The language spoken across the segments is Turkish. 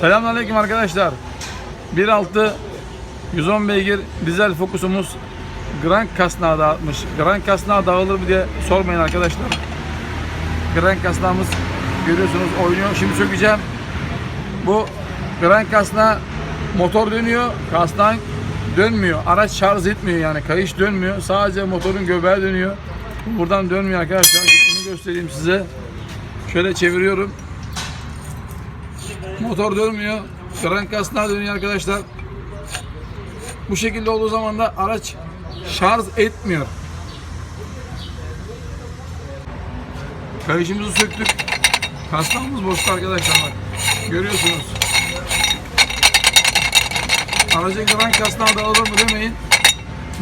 Selamünaleyküm arkadaşlar. 1.6 110 beygir dizel fokusumuz Grand Kasnağı dağıtmış. Grand Kasnağı dağılır mı diye sormayın arkadaşlar. Grand Kasnağımız görüyorsunuz oynuyor. Şimdi sökeceğim. Bu Grand Kasnağı motor dönüyor. Kasnağın dönmüyor. Araç şarj etmiyor yani. Kayış dönmüyor. Sadece motorun göbeği dönüyor. Buradan dönmüyor arkadaşlar. Bunu göstereyim size. Şöyle çeviriyorum. Motor dönmüyor. Kran kasnağı dönüyor arkadaşlar. Bu şekilde olduğu zaman da araç şarj etmiyor. Kayışımızı söktük. Kasnağımız boşta arkadaşlar bak. Görüyorsunuz. Araca kran kasnağı dağılır mı demeyin.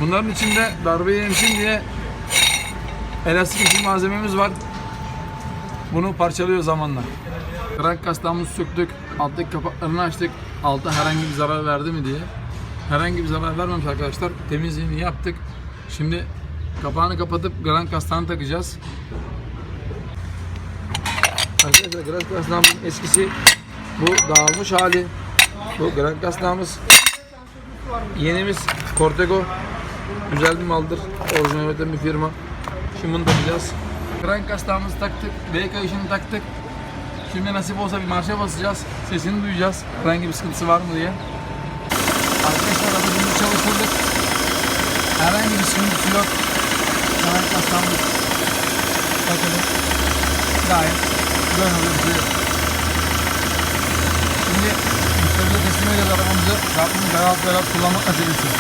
Bunların içinde darbe yemişim diye elastik için malzememiz var. Bunu parçalıyor zamanla. Krank kasnağımızı söktük. Alttaki kapaklarını açtık. Altta herhangi bir zarar verdi mi diye. Herhangi bir zarar vermemiş arkadaşlar. Temizliğini yaptık. Şimdi kapağını kapatıp krank kasnağını takacağız. Arkadaşlar krank kasnağımızın eskisi bu dağılmış hali. Bu krank kasnağımız. Yenimiz Cortego. Güzel bir maldır. Orijinal bir firma. Şimdi bunu takacağız. Krank kasnağımızı taktık. V kayışını taktık. Şimdi nasip olsa bir marşa basacağız. Sesini duyacağız. Herhangi bir sıkıntısı var mı diye. Arkadaşlar aracımızı çalıştırdık. Herhangi bir sıkıntısı yok. Krank kasnağımız. Bakalım. Gayet gönüllü. Şimdi müşteriye teslim edeceğiz arabamızı. Rabbimiz hayat ve hayat kullanmak nasip etsin.